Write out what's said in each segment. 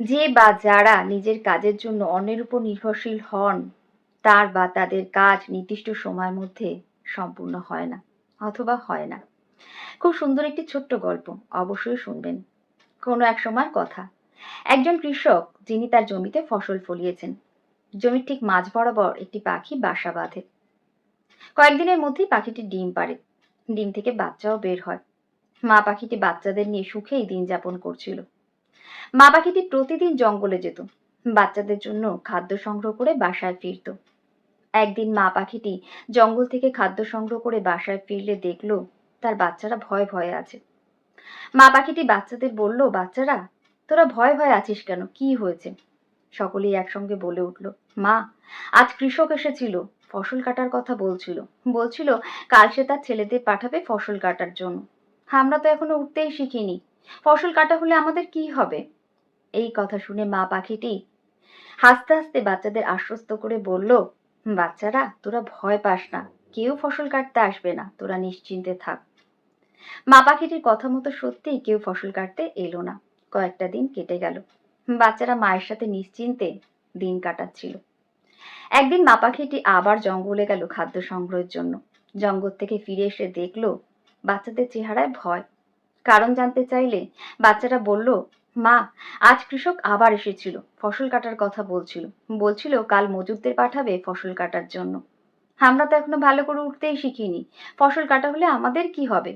যে বা যারা নিজের কাজের জন্য অন্যের উপর নির্ভরশীল হন, তার বা তাদের কাজ নির্দিষ্ট সময়ের মধ্যে সম্পূর্ণ হয় না, অথবা হয় না। খুব সুন্দর একটি ছোট্ট গল্প, অবশ্যই শুনবেন। কোনো এক সময় কথা। একজন কৃষক, যিনি তার জমিতে ফসল ফলিয়েছেন। জমির ঠিক মাঝ বরাবর একটি পাখি বাসা বাঁধে। কয়েকদিনের মধ্যেই পাখিটি ডিম পাড়ে। ডিম থেকে বাচ্চাও বের হয়। মা পাখিটি বাচ্চাদের নিয়ে সুখেই দিন যাপন করছিল। মা পাখিটি প্রতিদিন জঙ্গলে যেত। বাচ্চাদের জন্য খাদ্য সংগ্রহ করে বাসায় ফিরত। একদিন মা পাখিটি জঙ্গল থেকে খাদ্য সংগ্রহ করে বাসায় ফিরলে দেখল, তার বাচ্চারা ভয় ভয়ে আছে। মা পাখিটি বাচ্চাদের বলল, বাচ্চারা, তোরা ভয় ভয় আছিস কেন? কি হয়েছে? সকলেই একসঙ্গে বলে উঠল, মা, আজ কৃষক এসেছিল, ফসল কাটার কথা বলছিল। বলছিল, কাল সে তার ছেলেদের পাঠাবে ফসল কাটার জন্য। আমরা তো এখনও উঠতেই শিখিনি। ফসল কাটা হলে আমাদের কি হবে? এই কথা শুনে মা পাখিটি হাসতে হাসতে বাচ্চাদের আশ্বস্ত করে বলল, বাচ্চারা, তোরা ভয় পাস না। কেউ ফসল কাটতে আসবে না। তোরা নিশ্চিন্তে থাক। মা পাখিটির কথা মতো সত্যিই কেউ ফসল কাটতে এলো না। কয়েকটা দিন কেটে গেল। বাচ্চারা মায়ের সাথে নিশ্চিন্তে দিন কাটাচ্ছিল। একদিন মা পাখিটি আবার জঙ্গলে গেল খাদ্য সংগ্রহের জন্য। জঙ্গল থেকে ফিরে এসে দেখল, বাচ্চাদের চেহারায় ভয়। কারণ জানতে চাইলে বাচ্চারা বলল, মা, আজ কৃষক আবার এসেছিল, ফসল কাটার কথা বলছিল। বলছিল কাল মজুরদের পাঠাবে ফসল কাটার জন্য। আমরা তো এখনও ভালো করে উঠতেই শিখিনি। ফসল কাটা হলে আমাদের কি হবে?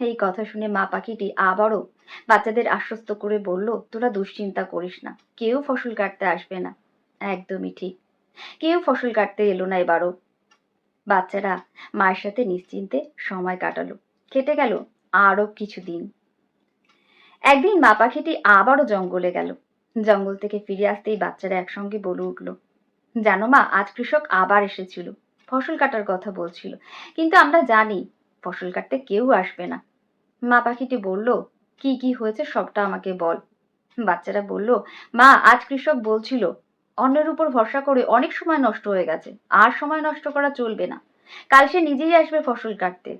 এই কথা শুনে মা পাখিটি আবারও বাচ্চাদের আশ্বস্ত করে বলল, তোরা দুশ্চিন্তা করিস না, কেউ ফসল কাটতে আসবে না। একদমই ঠিক। কেউ ফসল কাটতে এলো না এবারও। বাচ্চারা মায়ের সাথে নিশ্চিন্তে সময় কাটালো। কেটে গেল। আরও কিছুদিন। একদিন মা পাখিটি আবারও জঙ্গলে গেল। জঙ্গল থেকে ফিরে আসতেই বাচ্চারা একসঙ্গে বলে উঠল, জানো মা, আজ কৃষক আবার এসেছিল। ফসল কাটার কথা বলছিল, কিন্তু আমরা জানি ফসল কাটতে কেউ আসবে না। মা পাখিটি বলল, কি কি হয়েছে সবটা আমাকে বল। বাচ্চারা বলল, মা, আজ কৃষক বলছিল, অন্যের উপর ভরসা করে অনেক সময় নষ্ট হয়ে গেছে, আর সময় নষ্ট করা চলবে না। কাল সে নিজেই আসবে ফসল কাটতে।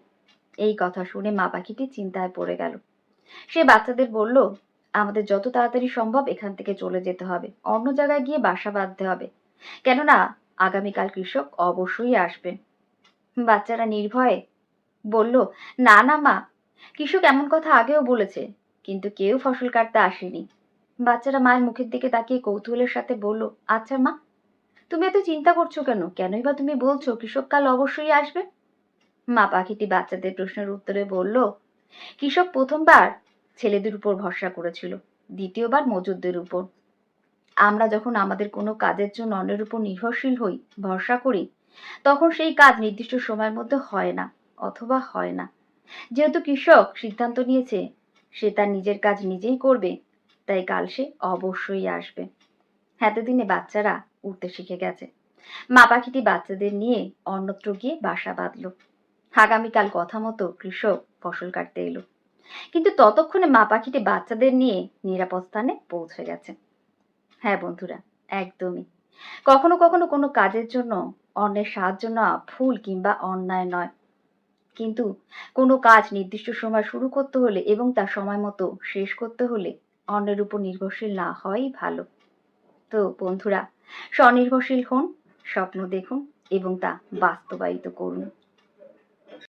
এই কথা শুনে মা পাখিটি চিন্তায় পড়ে গেল। সে বাচ্চাদের বলল, আমাদের যত তাড়াতাড়ি সম্ভব এখান থেকে চলে যেতে হবে। অন্য জায়গায় গিয়ে বাসা বাঁধতে হবে। কেননা আগামীকাল কৃষক অবশ্যই আসবে বাচ্চারা নির্ভয়ে বলল, না না, মা। কৃষক এমন কথা আগেও বলেছে, কিন্তু কেউ ফসল কাটতে আসেনি। বাচ্চারা মায়ের মুখের দিকে তাকিয়ে কৌতূহলের সাথে বলল আচ্ছা মা, তুমি এত চিন্তা করছ কেন? কেনই বা তুমি বলছো কৃষক কাল অবশ্যই আসবে? মা পাখিটি বাচ্চাদের প্রশ্নের উত্তরে বলল কৃষক প্রথমবার? ছেলেদের উপর ভরসা করেছিল, দ্বিতীয়বার মজুরদের উপর। আমরা যখন আমাদের কোনো কাজের জন্য অন্যের উপর নির্ভরশীল হই, ভরসা করি, তখন সেই কাজ নির্দিষ্ট সময়ের মধ্যে হয় না, অথবা হয় না। যেহেতু কৃষক সিদ্ধান্ত নিয়েছে, সে তার নিজের কাজ নিজেই করবে, তাই কাল সে অবশ্যই আসবে। এতদিনে বাচ্চারা উঠতে শিখে গেছে। মা পাখিটি বাচ্চাদের নিয়ে অন্যত্র গিয়ে বাসা বাঁধল। আগামীকাল কথা মতো কৃষক ফসল কাটতে এলো। কিন্তু ততক্ষণে মা পাখিটি বাচ্চাদের নিয়ে নিরাপদ স্থানে পৌঁছে গেছে। হ্যাঁ বন্ধুরা, একদমই। কখনো কখনো কোনো কাজের জন্য, অন্যের সাহায্য নেওয়া ভুল কিংবা অন্যায় নয়। কিন্তু কোনো কাজ নির্দিষ্ট সময় শুরু করতে হলে এবং তার সময় মতো শেষ করতে হলে অন্যের উপর নির্ভরশীল না হওয়াই ভালো। তো বন্ধুরা, স্বনির্ভরশীল হন, স্বপ্ন দেখুন এবং তা বাস্তবায়িত করুন।